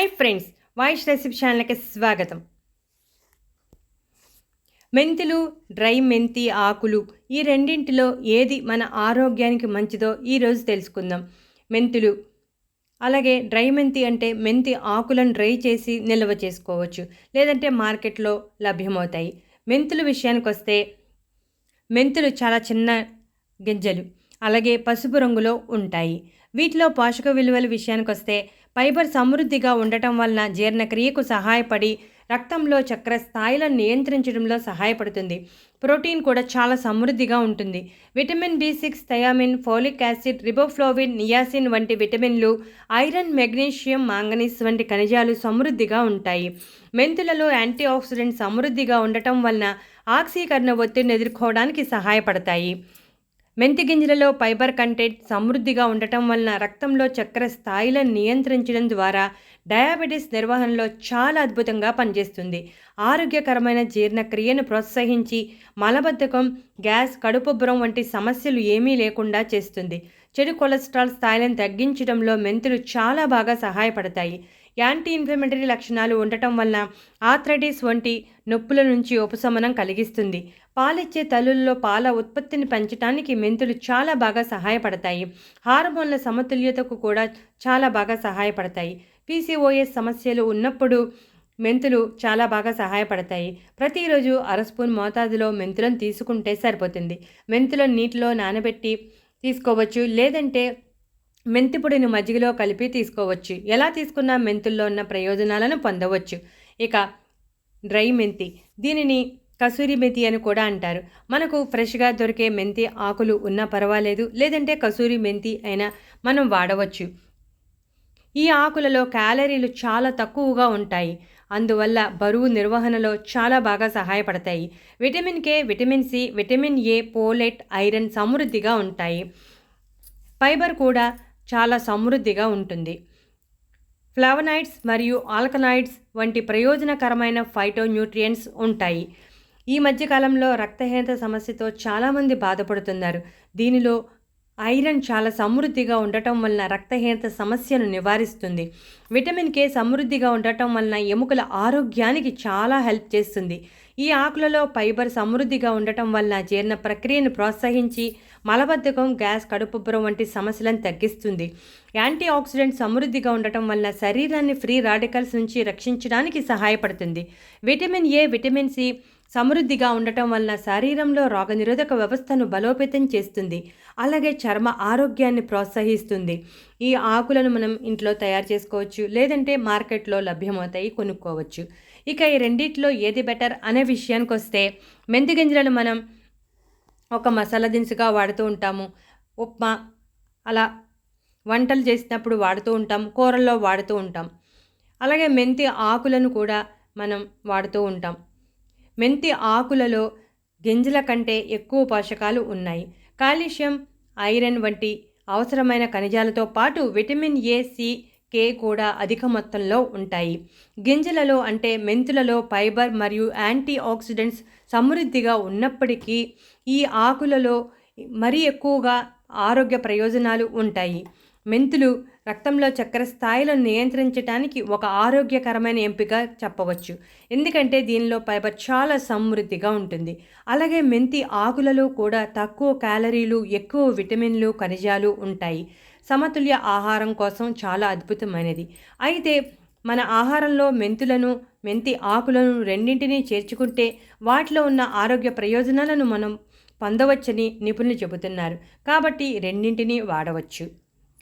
Hi friends voice recipe ఛానల్కి స్వాగతం. మెంతులు డ్రై మెంతి ఆకులు ఈ రెండింటిలో ఏది మన ఆరోగ్యానికి మంచిదో ఈరోజు తెలుసుకుందాం. మెంతులు అలాగే డ్రై మెంతి అంటే మెంతి ఆకులను డ్రై చేసి నిల్వ చేసుకోవచ్చు లేదంటే మార్కెట్లో లభ్యమవుతాయి. మెంతుల విషయానికి వస్తే మెంతులు చాలా చిన్న గింజలు అలాగే పసుపు రంగులో ఉంటాయి. వీటిలో పోషక విలువల విషయానికి వస్తే ఫైబర్ సమృద్ధిగా ఉండటం వలన జీర్ణక్రియకు సహాయపడి రక్తంలో చక్కెర స్థాయిలను నియంత్రించడంలో సహాయపడుతుంది. ప్రోటీన్ కూడా చాలా సమృద్ధిగా ఉంటుంది. Vitamin B six thiamine folic acid riboflavin niacin వంటి విటమిన్లు ఐరన్ మెగ్నీషియం మాంగనీస్ వంటి ఖనిజాలు సమృద్ధిగా ఉంటాయి. మెంతులలో యాంటీ ఆక్సిడెంట్ సమృద్ధిగా ఉండటం వలన ఆక్సీకరణ ఒత్తిడిని ఎదుర్కోవడానికి సహాయపడతాయి. మెంతి గింజలలో ఫైబర్ కంటెంట్ సమృద్ధిగా ఉండటం వలన రక్తంలో చక్కెర స్థాయిలను నియంత్రించడం ద్వారా డయాబెటీస్ నిర్వహణలో చాలా అద్భుతంగా పనిచేస్తుంది. ఆరోగ్యకరమైన జీర్ణక్రియను ప్రోత్సహించి మలబద్ధకం గ్యాస్ కడుపుబ్బరం వంటి సమస్యలు ఏమీ లేకుండా చేస్తుంది. చెడు కొలెస్ట్రాల్ స్థాయిలను తగ్గించడంలో మెంతులు చాలా బాగా సహాయపడతాయి. యాంటీ ఇన్ఫ్లమేటరీ లక్షణాలు ఉండటం వలన ఆథ్రైటిస్ వంటి నొప్పుల నుంచి ఉపశమనం కలిగిస్తుంది. పాలిచ్చే తల్లుల్లో పాల ఉత్పత్తిని పెంచడానికి మెంతులు చాలా బాగా సహాయపడతాయి. హార్మోన్ల సమతుల్యతకు కూడా చాలా బాగా సహాయపడతాయి. పీసీఓఎస్ సమస్యలు ఉన్నప్పుడు మెంతులు చాలా బాగా సహాయపడతాయి. ప్రతిరోజు అర స్పూన్ మోతాదులో మెంతులను తీసుకుంటే సరిపోతుంది. మెంతులను నీటిలో నానబెట్టి తీసుకోవచ్చు. లేదంటే మెంతి పొడిని మజ్జిగలో కలిపి తీసుకోవచ్చు. ఎలా తీసుకున్న మెంతుల్లో ఉన్న ప్రయోజనాలను పొందవచ్చు. ఇక డ్రై మెంతి. దీనిని కసూరి మెంతి అని కూడా అంటారు. మనకు ఫ్రెష్గా దొరికే మెంతి ఆకులు ఉన్నా పర్వాలేదు. లేదంటే కసూరి మెంతి అయినా మనం వాడవచ్చు. ఈ ఆకులలో క్యాలరీలు చాలా తక్కువగా ఉంటాయి. అందువల్ల బరువు నిర్వహణలో చాలా బాగా సహాయపడతాయి. Vitamin K vitamin C vitamin A folate iron సమృద్ధిగా ఉంటాయి. ఫైబర్ కూడా చాలా సమృద్ధిగా ఉంటుంది. ఫ్లావనైడ్స్ మరియు ఆల్కనాయిడ్స్ వంటి ప్రయోజనకరమైన ఫైటో న్యూట్రియంట్స్ ఉంటాయి. ఈ మధ్యకాలంలో రక్తహీనత సమస్యతో చాలామంది బాధపడుతున్నారు. దీనిలో ఐరన్ చాలా సమృద్ధిగా ఉండటం వలన రక్తహీనత సమస్యను నివారిస్తుంది. విటమిన్ కే సమృద్ధిగా ఉండటం వలన ఎముకల ఆరోగ్యానికి చాలా హెల్ప్ చేస్తుంది. ఈ ఆకులలో ఫైబర్ సమృద్ధిగా ఉండటం వలన జీర్ణ ప్రక్రియను ప్రోత్సహించి మలబద్ధకం గ్యాస్ కడుపుబ్బరం వంటి సమస్యలను తగ్గిస్తుంది. యాంటీ ఆక్సిడెంట్ సమృద్ధిగా ఉండటం వలన శరీరాన్ని ఫ్రీ రాడికల్స్ నుంచి రక్షించడానికి సహాయపడుతుంది. విటమిన్ ఏ విటమిన్ సి సమృద్ధిగా ఉండటం వలన శరీరంలో రోగనిరోధక వ్యవస్థను బలోపేతం చేస్తుంది. అలాగే చర్మ ఆరోగ్యాన్ని ప్రోత్సహిస్తుంది. ఈ ఆకులను మనం ఇంట్లో తయారు చేసుకోవచ్చు లేదంటే మార్కెట్లో లభ్యమవుతాయి కొనుక్కోవచ్చు. ఇక ఈ రెండిట్లో ఏది బెటర్ అనే విషయానికి వస్తే మెంతి గింజలను మనం ఒక మసాలా దినుసుగా వాడుతూ ఉంటాము. ఉప్మా అలా వంటలు చేసినప్పుడు వాడుతూ ఉంటాం కూరల్లో వాడుతూ ఉంటాం. అలాగే మెంతి ఆకులను కూడా మనం వాడుతూ ఉంటాం. మెంతి ఆకులలో గింజల కంటే ఎక్కువ పోషకాలు ఉన్నాయి. కాల్షియం ఐరన్ వంటి అవసరమైన ఖనిజాలతో పాటు విటమిన్ ఏ సి కే కూడా అధిక మొత్తంలో ఉంటాయి. గింజలలో అంటే మెంతులలో ఫైబర్ మరియు యాంటీ ఆక్సిడెంట్స్ సమృద్ధిగా ఉన్నప్పటికీ ఈ ఆకులలో మరీ ఎక్కువగా ఆరోగ్య ప్రయోజనాలు ఉంటాయి. మెంతులు రక్తంలో చక్కెర స్థాయిలను నియంత్రించడానికి ఒక ఆరోగ్యకరమైన ఎంపిక చెప్పవచ్చు. ఎందుకంటే దీనిలో ఫైబర్ చాలా సమృద్ధిగా ఉంటుంది. అలాగే మెంతి ఆకులలో కూడా తక్కువ క్యాలరీలు ఎక్కువ విటమిన్లు ఖనిజాలు ఉంటాయి. సమతుల్య ఆహారం కోసం చాలా అద్భుతమైనది. అయితే మన ఆహారంలో మెంతులను మెంతి ఆకులను రెండింటినీ చేర్చుకుంటే వాటిలో ఉన్న ఆరోగ్య ప్రయోజనాలను మనం పొందవచ్చని నిపుణులు చెబుతున్నారు. కాబట్టి రెండింటినీ వాడవచ్చు.